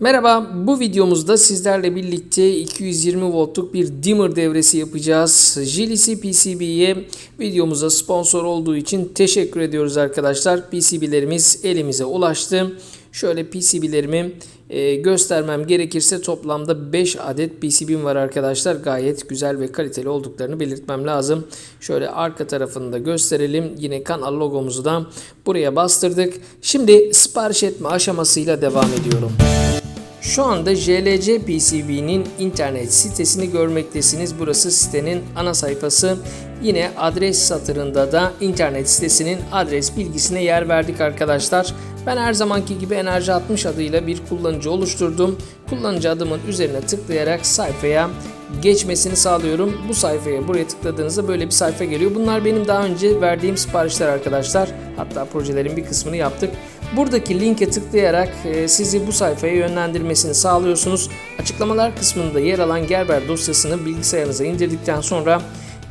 Merhaba, bu videomuzda sizlerle birlikte 220 voltluk bir dimmer devresi yapacağız. JLC PCB'ye videomuza sponsor olduğu için teşekkür ediyoruz arkadaşlar. PCB'lerimiz elimize ulaştı. Şöyle PCB'lerimi e, göstermem gerekirse toplamda 5 adet PCB'm var arkadaşlar. Gayet güzel ve kaliteli olduklarını belirtmem lazım. Şöyle arka tarafını da gösterelim. Yine kanal logomuzu da buraya bastırdık. Şimdi sipariş etme aşamasıyla devam ediyorum. Şu anda JLC PCB'nin internet sitesini görmektesiniz. Burası sitenin ana sayfası. Yine adres satırında da internet sitesinin adres bilgisine yer verdik arkadaşlar. Ben her zamanki gibi Enerji 60 adıyla bir kullanıcı oluşturdum. Kullanıcı adımın üzerine tıklayarak sayfaya geçmesini sağlıyorum. Bu sayfaya buraya tıkladığınızda böyle bir sayfa geliyor. Bunlar benim daha önce verdiğim siparişler arkadaşlar. Hatta projelerin bir kısmını yaptık. Buradaki linke tıklayarak e, sizi bu sayfaya yönlendirmesini sağlıyorsunuz. Açıklamalar kısmında yer alan Gerber dosyasını bilgisayarınıza indirdikten sonra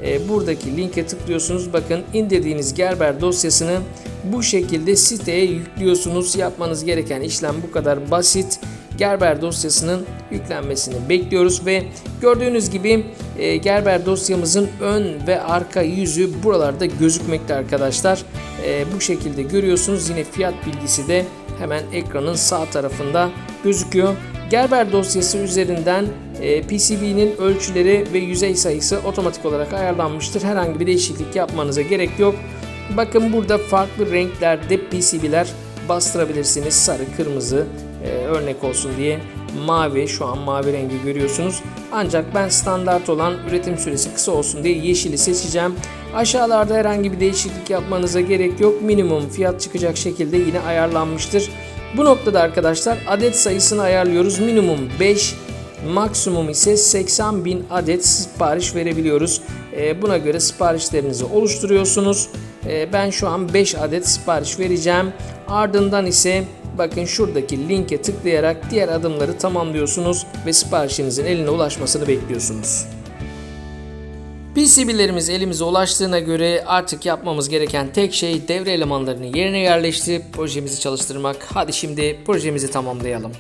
e, buradaki linke tıklıyorsunuz. Bakın indirdiğiniz Gerber dosyasını bu şekilde siteye yüklüyorsunuz. Yapmanız gereken işlem bu kadar basit. Gerber dosyasının yüklenmesini bekliyoruz ve gördüğünüz gibi e, Gerber dosyamızın ön ve arka yüzü buralarda gözükmekte arkadaşlar. E, bu şekilde görüyorsunuz. Yine fiyat bilgisi de hemen ekranın sağ tarafında gözüküyor. Gerber dosyası üzerinden e, PCB'nin ölçüleri ve yüzey sayısı otomatik olarak ayarlanmıştır. Herhangi bir değişiklik yapmanıza gerek yok. Bakın burada farklı renklerde PCB'ler bastırabilirsiniz. Sarı, kırmızı e, örnek olsun diye mavi şu an mavi rengi görüyorsunuz. Ancak ben standart olan üretim süresi kısa olsun diye yeşili seçeceğim. Aşağılarda herhangi bir değişiklik yapmanıza gerek yok. Minimum fiyat çıkacak şekilde yine ayarlanmıştır. Bu noktada arkadaşlar adet sayısını ayarlıyoruz. Minimum 5, maksimum ise 80 bin adet sipariş verebiliyoruz. E, buna göre siparişlerinizi oluşturuyorsunuz. E, ben şu an 5 adet sipariş vereceğim. Ardından ise bakın şuradaki linke tıklayarak diğer adımları tamamlıyorsunuz ve siparişinizin eline ulaşmasını bekliyorsunuz. PCB'lerimiz elimize ulaştığına göre artık yapmamız gereken tek şey devre elemanlarını yerine yerleştirip projemizi çalıştırmak. Hadi şimdi projemizi tamamlayalım.